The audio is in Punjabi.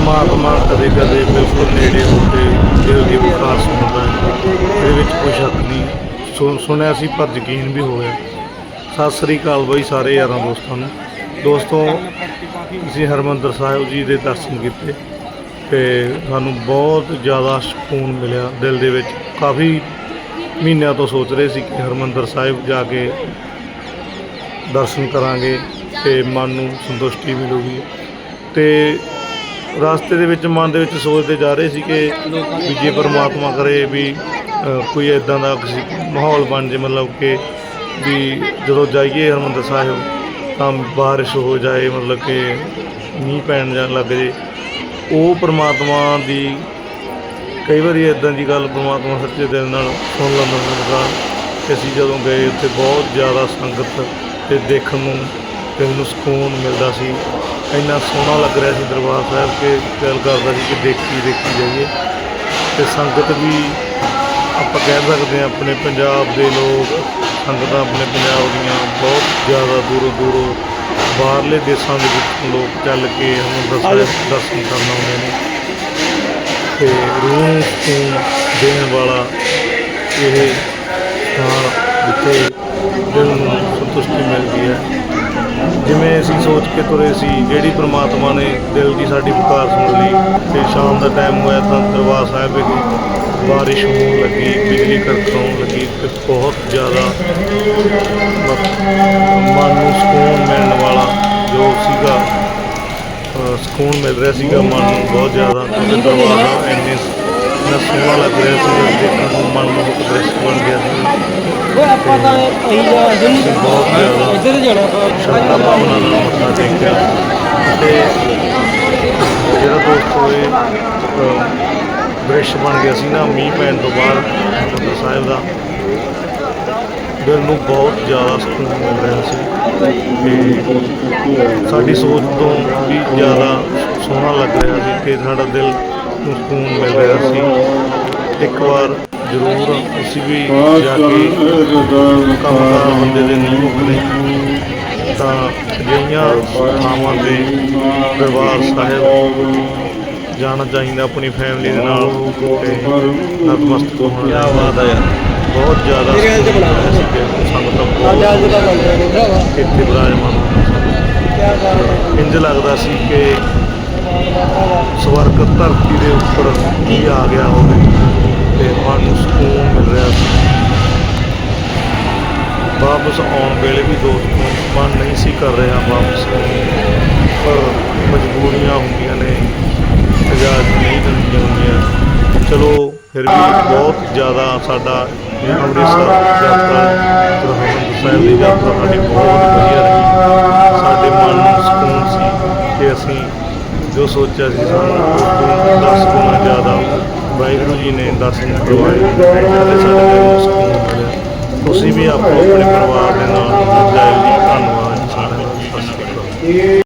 ਪਰਮਾਤਮਾ ਕਦੇ ਕਦੇ ਬਿਲਕੁਲ ਨੇੜੇ ਹੋ ਕੇ ਦਿਲ ਦੀ ਪੁਕਾਰ ਸੁਣਦਾ ਇਹਦੇ ਵਿੱਚ ਕੋਈ ਸ਼ੱਕ ਨਹੀਂ। ਸੁਣ ਸੁਣਿਆ ਸੀ ਪਰ ਯਕੀਨ ਵੀ ਹੋਇਆ। ਸਤਿ ਸ੍ਰੀ ਅਕਾਲ ਬਾਈ ਸਾਰੇ ਯਾਰਾਂ ਦੋਸਤਾਂ ਨੂੰ। ਦੋਸਤੋ, ਅਸੀਂ ਹਰਮੰਦਰ ਸਾਹਿਬ ਜੀ ਦੇ ਦਰਸ਼ਨ ਕੀਤੇ ਤੇ ਸਾਨੂੰ ਬਹੁਤ ਜ਼ਿਆਦਾ ਸਕੂਨ ਮਿਲਿਆ ਦਿਲ ਦੇ ਵਿੱਚ। ਕਾਫੀ ਮਹੀਨਿਆਂ ਤੋਂ ਸੋਚ ਰਹੇ ਸੀ ਕਿ ਹਰਮੰਦਰ ਸਾਹਿਬ ਜਾ ਕੇ ਦਰਸ਼ਨ ਕਰਾਂਗੇ ਤੇ ਮਨ ਨੂੰ ਸੰਤੁਸ਼ਟੀ ਮਿਲੂਗੀ। ਤੇ ਰਸਤੇ ਦੇ ਵਿੱਚ ਮਨ ਦੇ ਵਿੱਚ ਸੋਚਦੇ ਜਾ ਰਹੇ ਸੀ ਕਿ ਵੀ ਜੇ ਪਰਮਾਤਮਾ ਕਰੇ ਵੀ ਕੋਈ ਇਦਾਂ ਦਾ ਕਿਸੇ ਮਾਹੌਲ ਬਣ ਜੇ, ਮਤਲਬ ਕਿ ਵੀ ਜਦੋਂ ਜਾਈਏ ਹਰਮੰਦਰ ਸਾਹਿਬ, ਤਾਂ ਬਾਰਿਸ਼ ਹੋ ਜਾਏ, ਮਤਲਬ ਕਿ ਮੀਂਹ ਪੈਣ ਜਾਂ ਲੱਗ ਜੇ। ਉਹ ਪਰਮਾਤਮਾ ਦੀ ਕਈ ਵਾਰੀ ਇਦਾਂ ਦੀ ਗੱਲ ਪਰਮਾਤਮਾ ਸੱਚੇ ਦਿਲ ਨਾਲ ਸੁਣ ਲੈਂਦਾ ਹੁੰਦਾ ਕਿ ਅਸੀਂ ਜਦੋਂ ਗਏ, ਉੱਥੇ ਬਹੁਤ ਜ਼ਿਆਦਾ ਸੰਗਤ ਤੇ ਦੇਖਣ ਨੂੰ ਦਿਲ ਨੂੰ ਸਕੂਨ ਮਿਲਦਾ ਸੀ। ਇੰਨਾ ਸੋਹਣਾ ਲੱਗ ਰਿਹਾ ਸੀ ਦਰਬਾਰ ਸਾਹਿਬ ਕਿ ਦਿਲ ਕਰਦਾ ਸੀ ਕਿ ਦੇਖੀ ਦੇਖੀ ਜਾਈਏ। ਤੇ ਸੰਗਤ ਵੀ ਆਪਾਂ ਕਹਿ ਸਕਦੇ ਹਾਂ ਆਪਣੇ ਪੰਜਾਬ ਦੇ ਲੋਕ ਸੰਗਤਾਂ ਆਪਣੇ ਪੰਜਾਬ ਦੀਆਂ ਬਹੁਤ ਜ਼ਿਆਦਾ ਦੂਰੋਂ ਦੂਰੋਂ ਬਾਹਰਲੇ ਦੇਸ਼ਾਂ ਦੇ ਵਿੱਚ ਲੋਕ ਚੱਲ ਕੇ ਸਾਹਿਬ ਦਰਸ਼ਨ ਕਰਨ ਆਉਂਦੇ ਨੇ। ਤੇ ਰੂਹ ਨੂੰ ਦੇਣ ਵਾਲਾ ਇਹ ਸਥਾਨ ਜਿੱਥੇ ਦਿਲ ਨੂੰ ਸੰਤੁਸ਼ਟੀ ਮਿਲਦੀ ਹੈ। ਜਿਵੇਂ ਅਸੀਂ ਸੋਚ ਕੇ ਤੁਰੇ ਸੀ, ਜਿਹੜੀ ਪ੍ਰਮਾਤਮਾ ਨੇ ਦਿਲ ਦੀ ਸਾਡੀ ਪੁਕਾਰ ਸੁਣ ਲਈ ਤੇ ਸ਼ਾਮ ਦਾ ਟਾਈਮ ਹੋਇਆ ਤਾਂ ਦਰਬਾਰ ਸਾਹਿਬ ਵਿੱਚ ਬਾਰਿਸ਼ ਹੋਣ ਲੱਗੀ, ਬਿਜਲੀ ਕੜਕਾਉਣ ਲੱਗੀ ਤੇ ਬਹੁਤ ਜ਼ਿਆਦਾ ਮਨ ਨੂੰ ਸਕੂਨ ਮਿਲਣ ਵਾਲਾ ਜੋ ਸੀਗਾ ਸਕੂਨ ਮਿਲ ਰਿਹਾ ਸੀਗਾ ਮਨ ਨੂੰ ਬਹੁਤ ਜ਼ਿਆਦਾ ਦਰਬਾਰ ਸਾਹਿਬ ਇੰਨੇ ਇੰਨਾ ਸੋਹਣਾ ਲੱਗ ਰਿਹਾ ਸੀ ਦੇਖਣ ਨੂੰ ਮਨ ਨੂੰ ਆਪਾਂ ਤਾਂ ਅਹੀਂ ਜਿੰਨ ਇੱਧਰ ਜਾਣਾ। ਸ਼ਰਧਾ ਭਾਵਨਾ ਨਾਲ ਮੱਥਾ ਟੇਕਿਆ ਤੇ ਜਿਹੜਾ ਦੋਸਤੋ ਇਹ ਦ੍ਰਿਸ਼ ਬਣ ਗਿਆ ਸੀ ਨਾ, ਮੀਂਹ ਪੈਣ ਤੋਂ ਬਾਅਦ ਹਰਿਮੰਦਰ ਸਾਹਿਬ ਦਾ। ਦਿਲ ਨੂੰ ਬਹੁਤ ਜ਼ਿਆਦਾ ਸਕੂਨ ਮਿਲ ਰਿਹਾ ਸੀ। ਤੇ ਸਾਡੀ ਸੋਚ ਤੋਂ ਵੀ ਜ਼ਿਆਦਾ ਸੋਹਣਾ ਲੱਗ ਰਿਹਾ ਸੀ ਕਿ ਸਾਡਾ ਦਿਲ ਨੂੰ ਸਕੂਨ ਮਿਲ ਰਿਹਾ ਸੀ। ਇੱਕ ਵਾਰ ਜ਼ਰੂਰ ਅਸੀਂ ਵੀ ਜਾ ਕੇ ਕੰਮਕਾਰ ਬੰਦੇ ਦੇ ਨਹੀਂ ਮੁੱਕਦੇ ਤਾਂ ਅਜਿਹੀਆਂ ਥਾਵਾਂ ਤੇ ਦਰਬਾਰ ਸਾਹਿਬ ਜਾਣਾ ਚਾਹੀਦਾ ਆਪਣੀ ਫੈਮਿਲੀ ਦੇ ਨਾਲ। ਤੇ ਨਤਮਸਤਕ ਹੋਣਾ ਕੀ ਬਾਤ ਹੈ ਬਹੁਤ ਜ਼ਿਆਦਾ। ਸੰਗਤ ਸਾਡੇ ਬਹੁਤ ਦਾ ਇੱਥੇ ਬਾਤ ਇੰਜ ਲੱਗਦਾ ਸੀ ਕਿ ਸਵਰਗ ਧਰਤੀ ਦੇ ਉੱਪਰ ਕੀ ਆ ਗਿਆ ਹੋਵੇ। ਮਨ ਨਹੀਂ ਸੀ ਕਰ ਰਿਹਾ ਵਾਪਸ। ਪਰ ਮਜਬੂਰੀਆਂ ਹੁੰਦੀਆਂ ਨੇ, ਇਜਾਜ਼ਤ ਨਹੀਂ ਦਿੰਦੀਆਂ ਹੁੰਦੀਆਂ। ਚਲੋ, ਫਿਰ ਵੀ ਬਹੁਤ ਜ਼ਿਆਦਾ ਸਾਡਾ ਅੰਮ੍ਰਿਤਸਰ ਯਾਤਰਾ ਹਰਿਮੰਦਰ ਸਾਹਿਬ ਦੀ ਯਾਤਰਾ ਸਾਡੀ ਬਹੁਤ ਵਧੀਆ ਰਹੀ। ਸਾਡੇ ਮਨ ਨੂੰ ਸਕੂਨ ਸੀ ਕਿ ਅਸੀਂ ਜੋ ਸੋਚਿਆ ਸੀ ਸਾਨੂੰ ਉਸ 10 ਗੁਣਾ ਜ਼ਿਆਦਾ ਵਾਹਿਗੁਰੂ ਜੀ ਨੇ ਦਰਸ਼ਨ ਕਰਵਾਏ ਤੇ ਸਾਡੇ ਦਿਲ ਨੂੰ ਸਕੂਨ ਮਿਲਿਆ। ਤੁਸੀਂ ਵੀ ਆਪੋ ਆਪਣੇ ਪਰਿਵਾਰ ਦੇ ਨਾਲ ਜਾਇਓ Gracias.